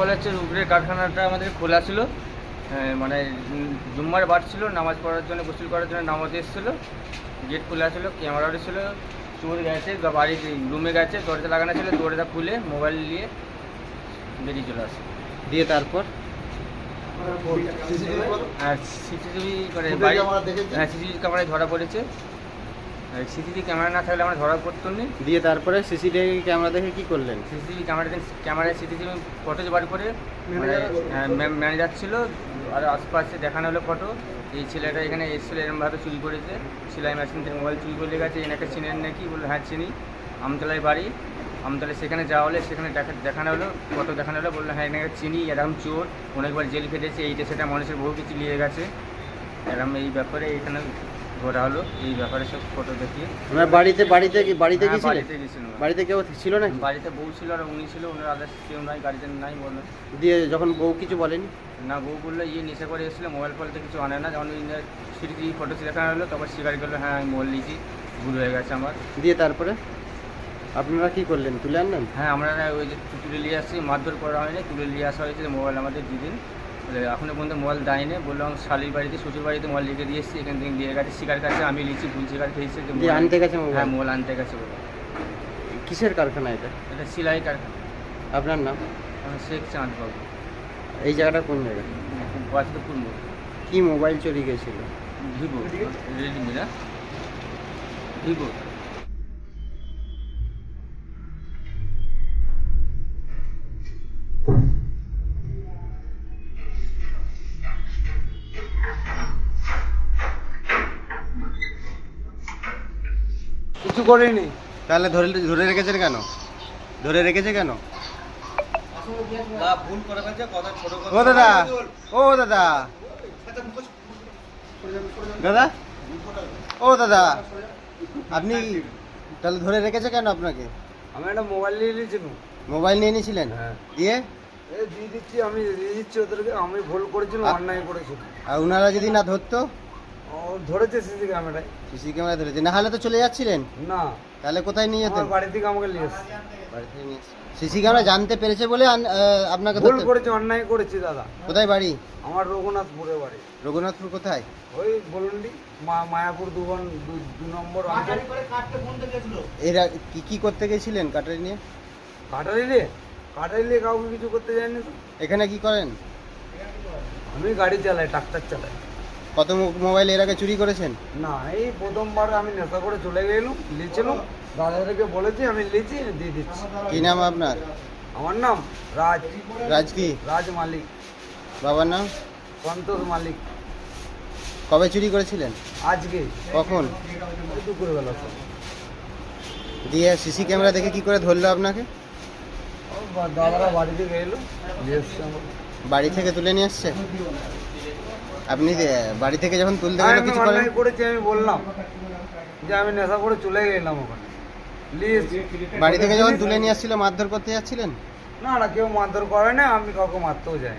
বলে হচ্ছে রুগরের কারখানাটা আমাদের খোলা ছিল। মানে জুম্মার বার ছিল নামাজ পড়ার জন্য গোসল করার জন্য নামাজ এসেছিল। গেট খোলা ছিল ক্যামেরা ছিল চোর গেছে বাড়ির রুমে গেছে দরজা লাগানো ছিল দরজা খুলে মোবাইল নিয়ে বেরিয়ে চলে আসে। দিয়ে তারপর আর সিসিটিভি মানে বাড়ি হ্যাঁ সিসিটিভি ক্যামেরায় ধরা পড়েছে। সিসিটিভি ক্যামেরা না থাকলে আমরা ধরা পড়তো নি। দিয়ে তারপরে সিসিটিভি ক্যামেরা দেখে কি করলেন? সিসিটিভি ক্যামেরা ক্যামেরায় সিসিটিভি ফটোজ বার করে মানে ম্যানেজার ছিল। আর আশপাশে দেখানো হলো ফটো এই ছেলেটা এখানে এসেছিল এরকমভাবে চুরি করেছে। সেলাই মেশিন থেকে মোবাইল চুরি করে গেছে এনাকে চিনেন নাকি বলল হ্যাঁ চিনি। আমতলায় বাড়ি। আমতলায় সেখানে যাওয়া হলে সেখানে দেখা দেখানো হলো ফটো দেখানো হলো। বলল হ্যাঁ এনাকে চিনি। এরকম চোর। অনেকবার জেল খেটেছে। এইটা সেটা মানুষের বহু কিছু নিয়ে গেছে। এরকম এই ব্যাপারে এখানে ধরা হলো এই ব্যাপারে সব ফটো দেখিয়ে আপনার বাড়িতে বাড়িতে কি বাড়িতে হ্যাঁ, গেছিলেন বাড়িতে গেছিলাম বাড়িতে কেউ ছিল নাকি? বাড়িতে বউ ছিল আর উনি ছিল ওনার আদার্স কেউ নাই গাড়িতে নাই বলল দিয়ে যখন বউ কিছু বলেনি? না বউ বলল ইয়ে নেশা করে এসেছিল মোবাইল ফোন কিছু আনে না। যখন সিটি ফটো দেখানো হলো তখন স্বীকার করল হ্যাঁ আমি মোবাইল নিয়েছি ভুল হয়ে গেছে আমার। দিয়ে তারপরে? আপনারা কি করলেন? তুলে আনলেন? হ্যাঁ আমরা না ওই যে তুলে নিয়ে আসছি মারধর করা হয়নি তুলে নিয়ে আসা হয়েছে মোবাইল আমাদের দুদিন। বলে এখনও পর্যন্ত মোবাইল দেয়নি বললাম শালির বাড়িতে শ্বশুর বাড়িতে মল লিখে দিয়ে এসেছি। এখান থেকে দিয়ে গেছে স্বীকার কাছে আমি লিখছি ভুল স্বীকার খেয়েছি। আনতে গেছে হ্যাঁ মোবাইল আনতে গেছে বলে কিসের কারখানা এটা? এটা সেলাই কারখানা। আপনার নাম? শেখ চাঁদ বাবু এই জায়গাটা কোন জায়গা? বাসুদপুর মোড়। কি মোবাইল চুরি গেছিল? ভিভো। রেডমি না? ভিভো। কিছু করিনি। তাহলে ধরে ধরে রেখেছেন কেন? ধরে রেখেছে কেন? ও দাদা ও দাদা। দাদা? ও দাদা আপনি তাহলে ধরে রেখেছে কেন আপনাকে? আমি একটা মোবাইল নিয়ে নিয়েছি নু। মোবাইল নিয়ে নিয়েছিলেন? হ্যাঁ। দিয়ে? দিয়ে দিচ্ছি আমি দিয়ে দিচ্ছি ওদেরকে আমি ভুল করেছিলাম অন্যায় করেছিলাম। আর ওনারা যদি না ধরতো? ও ধরেছে সিসি ক্যামেরায়। সিসি ক্যামেরা ধরেছে। না হলে তো চলে যাচ্ছিলেন? না। তাহলে কোথায় নিয়ে যেতেন? বাড়ি থেকে আমাকে নিয়ে এসছে। সিসি ক্যামেরা জানতে পেরেছে বলে আপনাকে ভুল করেছি অন্যায় করেছি দাদা। কোথায় বাড়ি? আমার রঘুনাথপুরে বাড়ি। রঘুনাথপুর কোথায়? ওই বলুন দি মা মায়াপুর দু বন দু- নম্বর এরা কি কি করতে গেছিলেন কাটারি নিয়ে? কাটারি রে কাটারি নিয়ে কাউকে কিছু করতে যায়নি তো? এখানে কি করেন? আমি গাড়ি চালাই ট্রাক্টর চালাই। কত মোবাইল এর আগে চুরি করেছেন? না এই প্রথমবার আমি নেশা করে চলে গেলাম লিছিলাম দাদাদেরকে বলেছি আমি লিচি দিয়ে দিচ্ছি। কি নাম আপনার? আমার নাম রাজ। রাজ কি? রাজ মালিক। বাবার নাম? সন্তোষ মালিক। কবে চুরি করেছিলেন? আজকে। কখন? দুপুরবেলা। দিয়ে সিসি ক্যামেরা দেখে কি করে ধরলো আপনাকে? দাদারা বাড়ি থেকে এলো নিয়ে বাড়ি থেকে তুলে নিয়ে আসছে আপনি যে বাড়ি থেকে যখন তুলতে গেলে কিছু করেন? করেছি আমি বললাম যে আমি নেশা করে চলে গেলাম ওখানে। প্লিজ বাড়ি থেকে যখন তুলে নিয়ে আসছিল মারধর করতে যাচ্ছিলেন? না না কেউ মারধর করে না আমি কাউকে মারতেও যাই